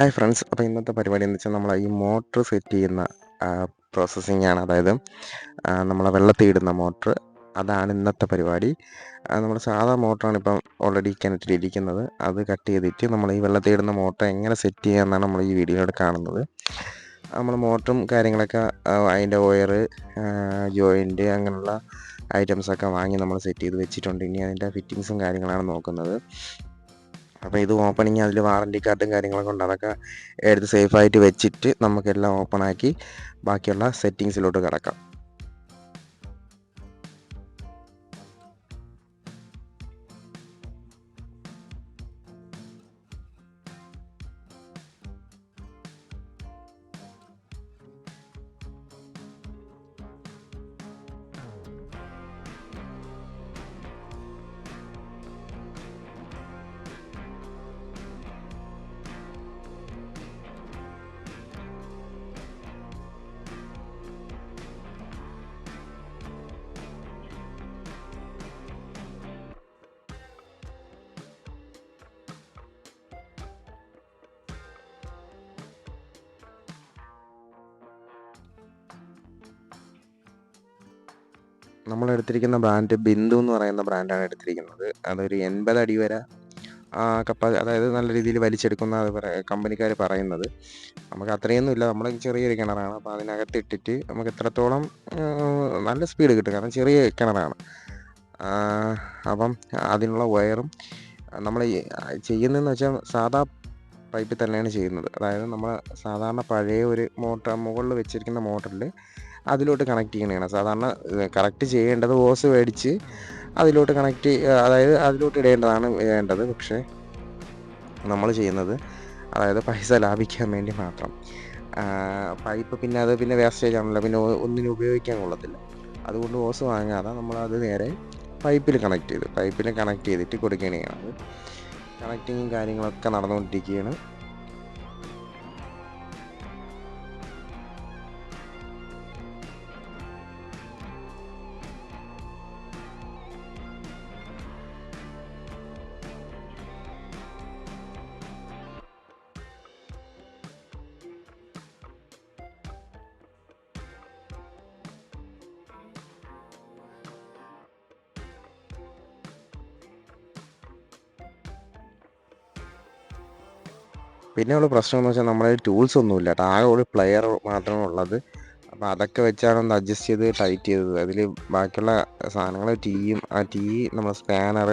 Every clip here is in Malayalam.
ഹായ് ഫ്രണ്ട്സ് അപ്പോൾ ഇന്നത്തെ പരിപാടി എന്ന് വെച്ചാൽ നമ്മൾ ഈ മോട്ടർ സെറ്റ് ചെയ്യുന്ന പ്രോസസ്സിംഗ് ആണ്. അതായത് നമ്മളെ വെള്ളത്തിൽ ഇടുന്ന മോട്ടർ അതാണ് ഇന്നത്തെ പരിപാടി. നമ്മൾ സാധാ മോട്ടറാണ് ഇപ്പം ഓൾറെഡി കിണറ്റിലിരിക്കുന്നത് അത് കട്ട് ചെയ്തിട്ട് നമ്മൾ ഈ വെള്ളത്തിൽ ഇടുന്ന മോട്ടർ എങ്ങനെ സെറ്റ് ചെയ്യാമെന്നാണ് നമ്മൾ ഈ വീഡിയോയിലൂടെ കാണുന്നത്. നമ്മൾ മോട്ടറും കാര്യങ്ങളൊക്കെ അതിന്റെ ഒയർ ജോയിന്റ് അങ്ങനെയുള്ള ഐറ്റംസൊക്കെ വാങ്ങി നമ്മൾ സെറ്റ് ചെയ്ത് വെച്ചിട്ടുണ്ട്. ഇനി അതിന്റെ ഫിറ്റിങ്സും കാര്യങ്ങളാണ് നോക്കുന്നത്. അപ്പോൾ ഇത് ഓപ്പണിങ് അതിൽ വാറണ്ടി കാർഡും കാര്യങ്ങളൊക്കെ ഉണ്ട്. അതൊക്കെ എടുത്ത് സേഫായിട്ട് വെച്ചിട്ട് നമുക്കെല്ലാം ഓപ്പണാക്കി ബാക്കിയുള്ള സെറ്റിങ്സിലോട്ട് കിടക്കാം. നമ്മൾ എടുത്തിരിക്കുന്ന ബ്രാൻഡ് ബിന്ദു എന്ന് പറയുന്ന ബ്രാൻഡാണ് എടുത്തിരിക്കുന്നത്. അതൊരു എൺപത് അടി വരെ കപ്പ അതായത് നല്ല രീതിയിൽ വലിച്ചെടുക്കുന്ന അത് കമ്പനിക്കാർ പറയുന്നത്. നമുക്ക് അത്രയൊന്നും ഇല്ല. നമ്മൾ ചെറിയൊരു കിണറാണ്. അപ്പോൾ അതിനകത്ത് ഇട്ടിട്ട് നമുക്ക് എത്രത്തോളം നല്ല സ്പീഡ് കിട്ടും. കാരണം ചെറിയ കിണറാണ്. അപ്പം അതിനുള്ള വയറും നമ്മൾ ചെയ്യുന്നതെന്ന് വെച്ചാൽ സാധാ പൈപ്പിൽ തന്നെയാണ് ചെയ്യുന്നത്. അതായത് നമ്മൾ സാധാരണ പഴയ ഒരു മോട്ടർ മുകളിൽ വെച്ചിരിക്കുന്ന മോട്ടറിൽ അതിലോട്ട് കണക്ട് ചെയ്യണതാണ് സാധാരണ കറക്റ്റ് ചെയ്യേണ്ടത് ഓസ് മേടിച്ച് അതിലോട്ട് കണക്ട് അതായത് അതിലോട്ട് ഇടേണ്ടതാണ് വേണ്ടത്. പക്ഷേ നമ്മൾ ചെയ്യുന്നത് അതായത് പൈസ ലാഭിക്കാൻ വേണ്ടി മാത്രം. പൈപ്പ് പിന്നെ അത് പിന്നെ വേസ്റ്റേജ് ആണല്ലോ. പിന്നെ ഒന്നിനും ഉപയോഗിക്കാൻ കൊള്ളത്തില്ല. അതുകൊണ്ട് ഓസ് വാങ്ങാതെ അത് നേരെ പൈപ്പിൽ കണക്ട് ചെയ്ത് പൈപ്പിൽ കണക്ട് ചെയ്തിട്ട് കൊടുക്കുകയാണ് കണക്റ്റിങ്ങും കാര്യങ്ങളൊക്കെ നടന്നുകൊണ്ടിരിക്കുകയാണ് പിന്നെയുള്ള പ്രശ്നം എന്ന് വെച്ചാൽ നമ്മുടെ ടൂൾസ് ഒന്നുമില്ല. ആകെ ഒരു പ്ലെയർ മാത്രമേ ഉള്ളത്. അപ്പോൾ അതൊക്കെ വെച്ചാണ് ഒന്ന് അഡ്ജസ്റ്റ് ചെയ്ത് ടൈറ്റ് ചെയ്തത്. അതിൽ ബാക്കിയുള്ള സാധനങ്ങൾ ടീയും ആ ടീ നമ്മൾ സ്പാനർ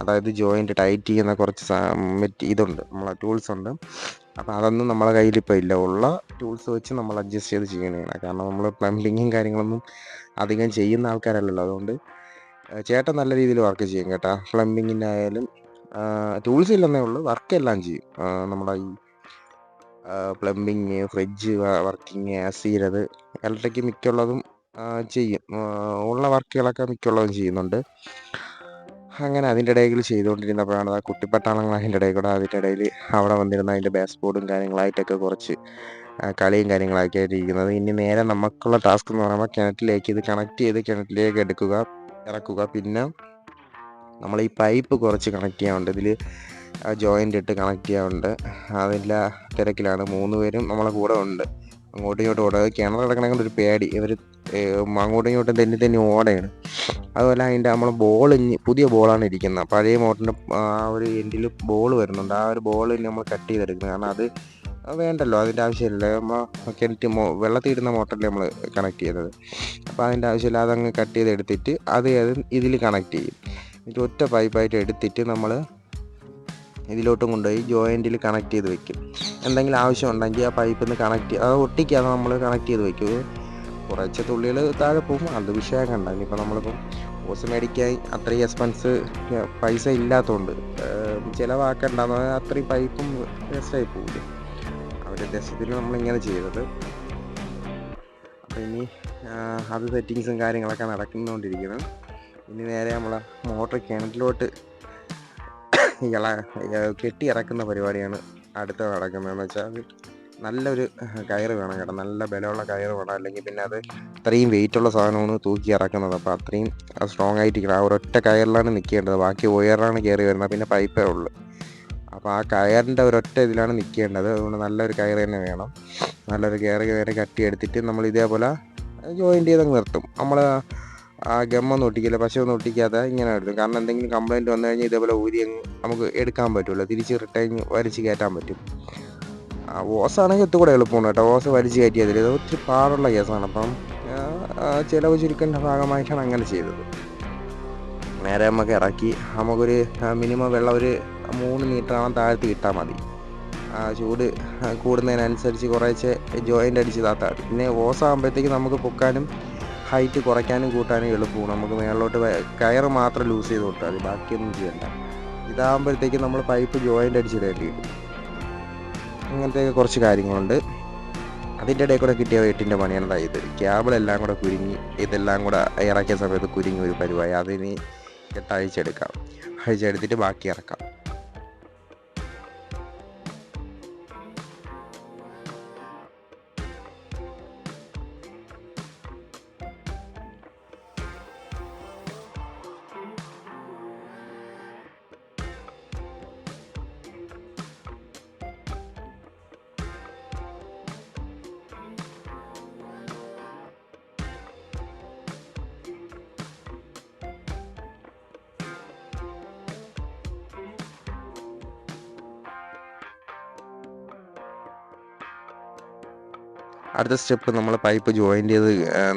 അതായത് ജോയിന്റ് ടൈറ്റ് ചെയ്യുന്ന കുറച്ച് ഇതുണ്ട്. നമ്മളെ ടൂൾസ് ഉണ്ട്. അപ്പോൾ അതൊന്നും നമ്മളെ കയ്യിൽ ഇപ്പോൾ ഇല്ല. ഉള്ള ടൂൾസ് വെച്ച് നമ്മൾ അഡ്ജസ്റ്റ് ചെയ്ത് ചെയ്യണതാണ് കാരണം നമ്മൾ പ്ലംബിങ്ങും കാര്യങ്ങളൊന്നും അധികം ചെയ്യുന്ന ആൾക്കാരല്ലല്ലോ. അതുകൊണ്ട് ചേട്ടൻ നല്ല രീതിയിൽ വർക്ക് ചെയ്യും കേട്ടോ. പ്ലംബിങ്ങിന്റെ ആയാലും ടൂൾസ് ഇല്ലെന്നേ ഉള്ളൂ. വർക്ക് എല്ലാം ചെയ്യും. നമ്മുടെ ഈ പ്ലംബിങ് ഫ്രിഡ്ജ് വർക്കിംഗ് ആസീരത് ഇലക്ട്രിക് മിക്കുള്ളതും ചെയ്യും. ഉള്ള വർക്കുകളൊക്കെ മിക്കുള്ളതും ചെയ്യുന്നുണ്ട്. അങ്ങനെ അതിന്റെ ഇടയിൽ ചെയ്തുകൊണ്ടിരുന്നപ്പോഴാണ് ആ കുട്ടിപ്പട്ടാളങ്ങൾ അതിന്റെ ഇടയിൽ കൂടെ അതിന്റെ ഇടയിൽ അവിടെ വന്നിരുന്ന അതിന്റെ ബേസ് ബോർഡും കാര്യങ്ങളായിട്ടൊക്കെ കുറച്ച് കളിയും കാര്യങ്ങളൊക്കെ ആയിട്ടിരിക്കുന്നത് ഇനി നേരെ നമുക്കുള്ള ടാസ്ക് എന്ന് പറയുമ്പോൾ കിണറ്റിലേക്ക് ഇത് കണക്ട് ചെയ്ത് കിണറ്റിലേക്ക് എടുക്കുക ഇറക്കുക. പിന്നെ നമ്മൾ ഈ പൈപ്പ് കുറച്ച് കണക്ട് ചെയ്യാനുണ്ട്. ഇതിൽ ജോയിന്റ് ഇട്ട് കണക്ട് ചെയ്യാനുണ്ട്. അതിന്റെ തിരക്കിലാണ്. മൂന്ന് പേരും നമ്മളെ കൂടെ ഉണ്ട്. അങ്ങോട്ടും ഇങ്ങോട്ടും ഓടുക കിണർ കിടക്കണ ഒരു പേടി. ഇവർ അങ്ങോട്ടും ഇങ്ങോട്ടും തന്നെ തന്നെ ഓടയാണ്. അതുപോലെ അതിന്റെ നമ്മൾ ബോൾ പുതിയ ബോളാണ് ഇരിക്കുന്നത്. പഴയ മോട്ടറിന്റെ ആ ഒരു എൻഡിൽ ബോൾ വരുന്നുണ്ട്. ആ ഒരു ബോൾ നമ്മൾ കട്ട് ചെയ്തെടുക്കുന്നത് കാരണം അത് വേണ്ടല്ലോ. അതിന്റെ ആവശ്യമില്ല. കിണറ്റ് മോ വെള്ളത്തിൽ ഇടുന്ന മോട്ടറിൽ നമ്മൾ കണക്ട് ചെയ്തത്. അപ്പോൾ അതിന്റെ ആവശ്യമില്ല. അതങ്ങ് കട്ട് ചെയ്തെടുത്തിട്ട് അത് ഇതിൽ കണക്ട് ചെയ്യും. എന്നിട്ട് ഒറ്റ പൈപ്പായിട്ട് എടുത്തിട്ട് നമ്മൾ ഇതിലോട്ടും കൊണ്ടുപോയി ജോയിന്റിൽ കണക്ട് ചെയ്ത് വെക്കും. എന്തെങ്കിലും ആവശ്യം ഉണ്ടെങ്കിൽ ആ പൈപ്പിൽ നിന്ന് കണക്ട് അത് ഒട്ടിക്കാതെ നമ്മൾ കണക്ട് ചെയ്ത് വെക്കും. കുറച്ച് തുള്ളികൾ താഴെ പോകും. അത് വിഷയമൊക്കെ ഇനിയിപ്പോൾ നമ്മളിപ്പം ഓസ് മേടിക്കാൻ അത്രയും എക്സ്പെൻസ് പൈസ ഇല്ലാത്തതുകൊണ്ട് ചിലവാക്കണ്ടെന്ന് അത്രയും പൈപ്പും വേസ്റ്റായി പോകില്ല അവരുടെ ഉദ്ദേശത്തിൽ നമ്മളിങ്ങനെ ചെയ്തത്. അപ്പോൾ ഇനി അത് സെറ്റിങ്സും കാര്യങ്ങളൊക്കെ നടക്കുന്നുകൊണ്ടിരിക്കുന്നത് ഇനി നേരെ നമ്മളെ മോട്ടർ കിണറ്റിലോട്ട് ഇള കെട്ടി ഇറക്കുന്ന പരിപാടിയാണ് അടുത്ത നടക്കുന്നതെന്ന് വെച്ചാൽ നല്ലൊരു കയറ് വേണം കേട്ടോ. നല്ല ബലമുള്ള കയറ് വേണം. അല്ലെങ്കിൽ പിന്നെ അത് അത്രയും വെയിറ്റുള്ള സാധനമാണ് തൂക്കി ഇറക്കുന്നത്. അപ്പോൾ അത്രയും സ്ട്രോങ് ആയിട്ടിരിക്കണം. ആ ഒരൊറ്റ കയറിലാണ് നിൽക്കേണ്ടത് ബാക്കി ഉയറിലാണ് കയറി വരുന്നത്. പിന്നെ പൈപ്പേ ഉള്ളൂ. അപ്പോൾ ആ കയറിന്റെ ഒരൊറ്റ ഇതിലാണ് നിൽക്കേണ്ടത് അതുകൊണ്ട് നല്ലൊരു കയറ് തന്നെ വേണം. നല്ലൊരു കയറ് കയറി കട്ടിയെടുത്തിട്ട് നമ്മൾ ഇതേപോലെ ജോയിന്റ് ചെയ്തങ്ങ് നിർത്തും. നമ്മൾ ആ ഗമ്മൊന്നും ഒട്ടിക്കില്ല പശയൊന്നും ഒട്ടിക്കാതെ ഇങ്ങനെ എടുക്കും കാരണം എന്തെങ്കിലും കംപ്ലയിന്റ് വന്നു കഴിഞ്ഞാൽ ഇതേപോലെ ഊരി നമുക്ക് എടുക്കാൻ പറ്റുമല്ലോ തിരിച്ച് റിട്ടേൺ വലിച്ച് കയറ്റാൻ പറ്റും. ആ ഓസാണെങ്കിൽ എത്തുകൂടെ എളുപ്പമാണ് കേട്ടോ. ഓസ് വലിച്ച് കയറ്റിയതിൽ ഇത് ഒത്തിരി പാടുള്ള കേസാണ്. അപ്പം ചിലവ് ചുരുക്കേണ്ട ഭാഗമായിട്ടാണ് അങ്ങനെ ചെയ്തത്. നേരെ നമുക്ക് ഇറക്കി. നമുക്കൊരു മിനിമം വെള്ളം ഒരു മൂന്ന് മീറ്ററാണ് താഴ്ത്തി കിട്ടാൽ മതി. ചൂട് കൂടുന്നതിനനുസരിച്ച് കുറേശ്ശെ ജോയിന്റ് അടിച്ച് പിന്നെ പിന്നെ ഓസാകുമ്പോഴത്തേക്ക് നമുക്ക് പൊക്കാനും ഹൈറ്റ് കുറയ്ക്കാനും കൂട്ടാനും എളുപ്പമാണ് നമുക്ക് മേളിലോട്ട് കയർ മാത്രം ലൂസ് ചെയ്ത് കൊടുത്താൽ മതി. ബാക്കിയൊന്നും ചെയ്യണ്ട. ഇതാകുമ്പോഴത്തേക്ക് നമ്മൾ പൈപ്പ് ജോയിന്റ് അടിച്ചിടേണ്ടി കിട്ടും അങ്ങനത്തെ കുറച്ച് കാര്യങ്ങളുണ്ട്. അതിന്റെ ഇടയിൽ കൂടെ കിട്ടിയ വെയിറ്റിന്റെ പണിയാണ് ഇത്. ക്യാബിളെല്ലാം കൂടെ കുരുങ്ങി ഇതെല്ലാം കൂടെ ഇറക്കിയ സമയത്ത് കുരുങ്ങി ഒരു പരിപാടി. അതിന് കെട്ടഴിച്ചെടുക്കാം അഴിച്ചെടുത്തിട്ട് ബാക്കി ഇറക്കാം. അടുത്ത സ്റ്റെപ്പ് നമ്മൾ പൈപ്പ് ജോയിന്റ് ചെയ്ത്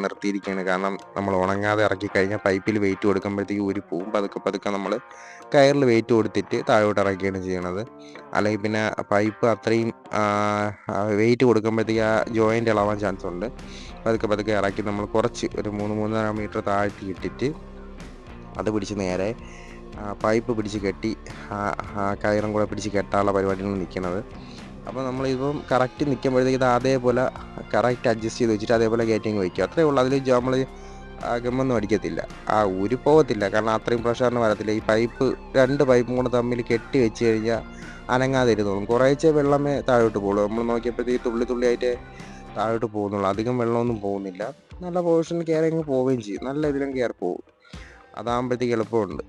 നിർത്തിയിരിക്കുകയാണ് കാരണം നമ്മൾ ഉണങ്ങാതെ ഇറക്കി കഴിഞ്ഞാൽ പൈപ്പിൽ വെയിറ്റ് കൊടുക്കുമ്പോഴത്തേക്ക് ഊരി പോവും. പതുക്കെ പതുക്കെ നമ്മൾ കയറിൽ വെയിറ്റ് കൊടുത്തിട്ട് താഴോട്ട് ഇറക്കുകയാണ് ചെയ്യണത്. അല്ലെങ്കിൽ പിന്നെ പൈപ്പ് അത്രയും വെയിറ്റ് കൊടുക്കുമ്പോഴത്തേക്ക് ആ ജോയിന്റ് ഇളവാൻ ചാൻസ് ഉണ്ട്. പതുക്കെ പതുക്കെ ഇറക്കി നമ്മൾ കുറച്ച് ഒരു മൂന്ന് മൂന്നര മീറ്റർ താഴ്ത്തി ഇട്ടിട്ട് അത് പിടിച്ച് നേരെ പൈപ്പ് പിടിച്ച് കെട്ടി കയറും കൂടെ പിടിച്ച് കെട്ടാനുള്ള പരിപാടിയാണ് നിൽക്കുന്നത്. അപ്പോൾ നമ്മളിപ്പം കറക്റ്റ് നിൽക്കുമ്പോഴത്തേക്ക് ഇത് അതേപോലെ കറക്റ്റ് അഡ്ജസ്റ്റ് ചെയ്ത് വെച്ചിട്ട് അതേപോലെ കയറ്റിങ് വയ്ക്കുക അത്രേ ഉള്ളൂ. അതിൽ നമ്മൾ അകമൊന്നും അടിക്കത്തില്ല. ആ ഊരി പോകത്തില്ല. കാരണം അത്രയും പ്രഷറിന് വരത്തില്ല. ഈ പൈപ്പ് രണ്ട് പൈപ്പും കൂടെ തമ്മിൽ കെട്ടി വെച്ച് കഴിഞ്ഞാൽ അനങ്ങാതെ ഇരുന്നോളും കുറേശ്ശെ വെള്ളമേ താഴോട്ട് പോകുള്ളൂ. നമ്മൾ നോക്കിയപ്പോഴത്തേക്ക് തുള്ളി തുള്ളിയായിട്ട് താഴോട്ട് പോകുന്നുള്ളൂ. അധികം വെള്ളമൊന്നും പോകുന്നില്ല. നല്ല പൊസിഷനിൽ കയറി അങ്ങ് പോവുകയും ചെയ്യും. നല്ല ഇതിലും കയറി പോകും അതാകുമ്പോഴത്തേക്ക് എളുപ്പമുണ്ട്.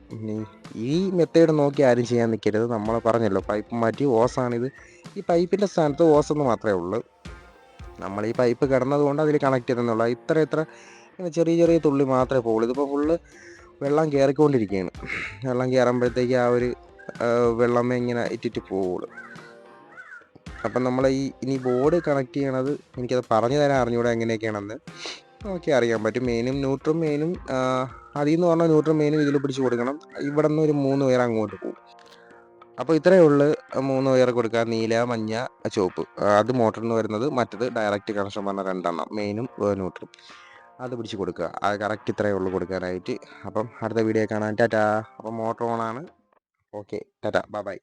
ഈ മെത്തേഡ് നോക്കി ആരും ചെയ്യാൻ നിൽക്കരുത് നമ്മൾ പറഞ്ഞല്ലോ പൈപ്പ് മാറ്റി ഓസാണിത് ഈ പൈപ്പിന്റെ സ്ഥാനത്ത് ഓസ് ഓസെന്ന് മാത്രമേ ഉള്ളൂ. നമ്മൾ ഈ പൈപ്പ് കിടന്നതുകൊണ്ട് അതിൽ കണക്ട് ചെയ്തെന്നുള്ള ഇത്ര ഇത്ര ചെറിയ ചെറിയ തുള്ളി മാത്രമേ പോകുള്ളൂ ഇതിപ്പോൾ ഫുള്ള് വെള്ളം കയറിക്കൊണ്ടിരിക്കുകയാണ് വെള്ളം കയറുമ്പോഴത്തേക്ക് ആ ഒരു വെള്ളം ഇങ്ങനെ ഇറ്റിറ്റ് പോവുള്ളൂ. അപ്പം നമ്മൾ ഈ ഇനി ബോർഡ് കണക്ട് ചെയ്യണത് എനിക്കത് പറഞ്ഞു തരാൻ അറിഞ്ഞൂടെ എങ്ങനെയൊക്കെയാണെന്ന്. നോക്കി അറിയാൻ പറ്റും മെയിനും ന്യൂട്രും മെയിനും അതിൽ നിന്ന് പറഞ്ഞാൽ ന്യൂട്രൽ മെയിനും ഇതിൽ പിടിച്ച് കൊടുക്കണം. ഇവിടെ നിന്ന് ഒരു മൂന്ന് പേർ അങ്ങോട്ട് പോകും. അപ്പോൾ ഇത്രയേ ഉള്ളൂ. മൂന്ന് വയർ കൊടുക്കുക. നീല മഞ്ഞ ചുവപ്പ്. അത് മോട്ടറിൽ നിന്ന് വരുന്നത് മറ്റത് ഡയറക്റ്റ് കണക്ഷൻ പറഞ്ഞ രണ്ടെണ്ണം. മെയിനും ന്യൂട്രലും അത് പിടിച്ച് കൊടുക്കുക. അത് കറക്റ്റ് ഇത്രയേ ഉള്ളൂ കൊടുക്കാനായിട്ട്. അപ്പം അടുത്ത വീഡിയോ കാണാൻ ടാറ്റാ. അപ്പം മോട്ടർ ഓണാണ് ഓക്കെ ടാറ്റാ. Bye bye